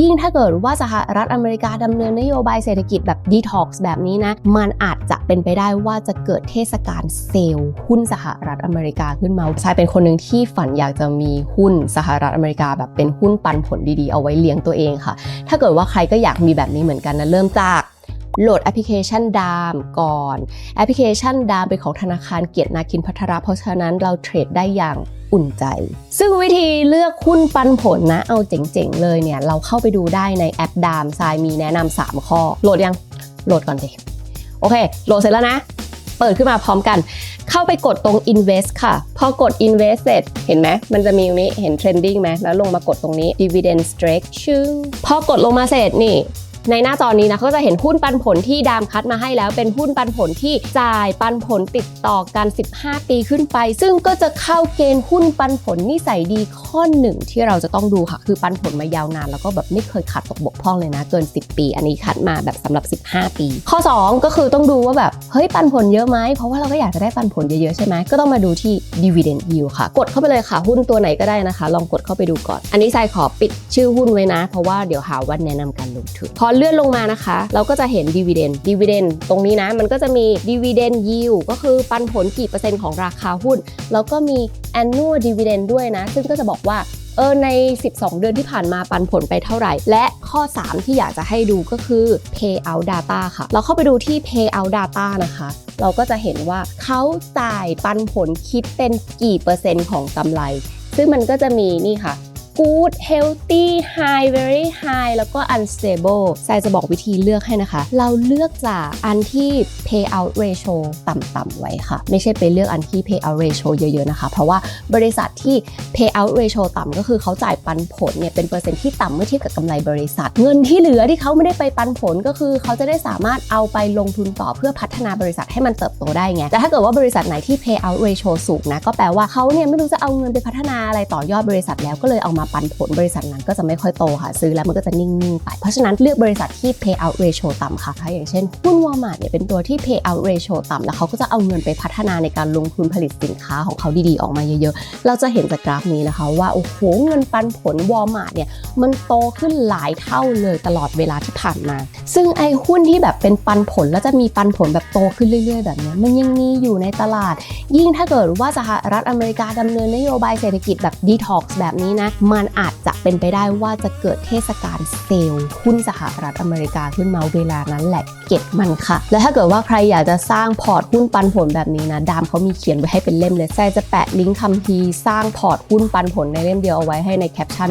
ยิ่งถ้าเกิดว่าสหรัฐอเมริกาดำเนินนโยบายเศรษฐกิจแบบดีท็อกซ์แบบนี้นะ มันอาจจะเป็นไปได้ว่าจะเกิดเทศกาลเซลล์หุ้นสหรัฐอเมริกาขึ้นมาชายเป็นคนหนึ่งที่ฝันอยากจะมีหุ้นสหรัฐอเมริกาแบบเป็นหุ้นปันผลดีๆ เอาไว้เลี้ยงตัวเองค่ะ ถ้าเกิดว่าใครก็อยากมีแบบนี้เหมือนกันนะเริ่มจากโหลดแอปพลิเคชันดามก่อน แอปพลิเคชันดามเป็นของธนาคารเกียรตินาคินพัทรเพราะฉะนั้นเราเทรดได้อย่าง อุ่นใจ ซึ่งวิธีเลือกหุ้นปันผลนะ เอาเจ๋งๆ เลยเนี่ย เราเข้าไปดูได้ในแอปดามทรายมีแนะนำ3ข้อ โหลดยัง โหลดก่อนดิโอเค โหลดเสร็จแล้วนะ เปิดขึ้นมาพร้อมกัน เข้าไปกดตรง invest ค่ะ พอกด invest เสร็จ เห็นไหม มันจะมีตรงนี้ เห็น trending ไหม แล้วลงมากดตรงนี้ dividend strike ชึ่งพอกดลงมาเสร็จนี่ ในหน้าจอนี้นะก็จะเห็นหุ้นปันผลที่ดามคัดมาให้แล้ว เป็นหุ้นปันผลที่จ่ายปันผลติดต่อกัน 15 ปีขึ้นไป ซึ่งก็จะเข้าเกณฑ์หุ้นปันผลนิสัยดีข้อหนึ่งที่เราจะต้องดูค่ะ คือปันผลมายาวนาน แล้วก็แบบไม่เคยขาดตกบกพร่องเลยนะ เกิน 10 ปี อันนี้คัดมาแบบสำหรับ 15 ปี ข้อ 2 ก็คือต้องดูว่าแบบเฮ้ยปันผลเยอะไหมเพราะว่าเราก็อยากจะได้ปันผลเยอะๆใช่ไหมก็ต้องมาดูที่ dividend yield ค่ะ กดเข้าไปเลยค่ะ หุ้นตัวไหนก็ได้นะคะ ลองกดเข้าไปดูก่อน อันนี้ทรายขอปิดชื่อหุ้นไว้นะ เพราะว่าเดี๋ยวหาว่าแนะนำการลงทุนพอเลื่อนลงมานะคะ เราก็จะเห็น dividend dividend ตรงนี้นะ มันก็จะมี dividend yield ก็คือปันผลกี่เปอร์เซ็นต์ของราคาหุ้น แล้วก็มี annual dividend ด้วยนะ ซึ่งก็จะบอกว่าเออใน 12 เดือนที่ผ่านมาปันผลไปเท่าไหร่ และข้อ 3 ที่อยากจะให้ดูก็คือ payout data ค่ะ เราเข้าไปดูที่ payout data นะคะ เราก็จะเห็นว่าเขาจ่ายปันผลคิดเป็นกี่เปอร์เซ็นต์ของกำไร ซึ่งมันก็จะมีนี่ค่ะ good healthy high very high แล้วก็ unstable ทรายจะบอกวิธีเลือกให้นะคะ เราเลือกจากอันที่ payout ratio ต่ำๆไว้ค่ะ ไม่ใช่ไปเลือกอันที่ payout ratio เยอะๆนะคะ เพราะว่าบริษัทที่ payout ratio ต่ำก็คือเขาจ่ายปันผลเนี่ยเป็นเปอร์เซ็นต์ที่ต่ำเมื่อเทียบกับกำไรบริษัท เงินที่เหลือที่เขาไม่ได้ไปปันผลก็คือเขาจะได้สามารถเอาไปลงทุนต่อเพื่อพัฒนาบริษัทให้มันเติบโตได้ไง แต่ถ้าเกิดว่าบริษัทไหนที่ payout ratio สูงนะก็แปลว่าเขาเนี่ยไม่รู้จะเอาเงินไปพัฒนาอะไรต่อยอดบริษัทแล้วก็เลยเอามาปันผลบริษัทนั้นก็จะไม่ค่อยโตค่ะ ซื้อแล้วมันก็จะนิ่งๆไป เพราะฉะนั้นเลือกบริษัทที่ payout ratio ต่ำค่ะอย่างเช่นหุ้น Walmart เนี่ยเป็นตัวที่ payout ratio ต่ำแล้วเขาก็จะเอาเงินไปพัฒนาในการลงทุนผลิตสินค้าของเขาดีๆ ออกมาเยอะๆ เราจะเห็นจากกราฟนี้นะคะว่าโอ้โหเงินปันผล Walmart เนี่ยมันโตขึ้นหลายเท่าเลยตลอดเวลาที่ผ่านมา ซึ่งไอ้หุ้นที่แบบเป็นปันผลแล้วจะมีปันผลแบบโตขึ้นเรื่อย ๆ แบบนี้มันยังมีอยู่ในตลาด ยิ่งถ้าเกิดว่าสหรัฐอเมริกาดำเนินนโยบายเศรษฐกิจแบบดีท็อกซ์แบบนี้นะมันอาจจะเป็นไปได้ว่าจะเกิดเทศกาลเซลล์หุ้นสหรัฐอเมริกาขึ้นมาเวลานั้นแหละเก็บมันค่ะ และถ้าเกิดว่าใครอยากจะสร้างพอร์ตหุ้นปันผลแบบนี้นะดามเขามีเขียนไว้ให้เป็นเล่มเลยแซจะแปะลิงก์คำพีสร้างพอร์ตหุ้นปันผลในเล่มเดียวเอาไว้ให้ในแคปชั่น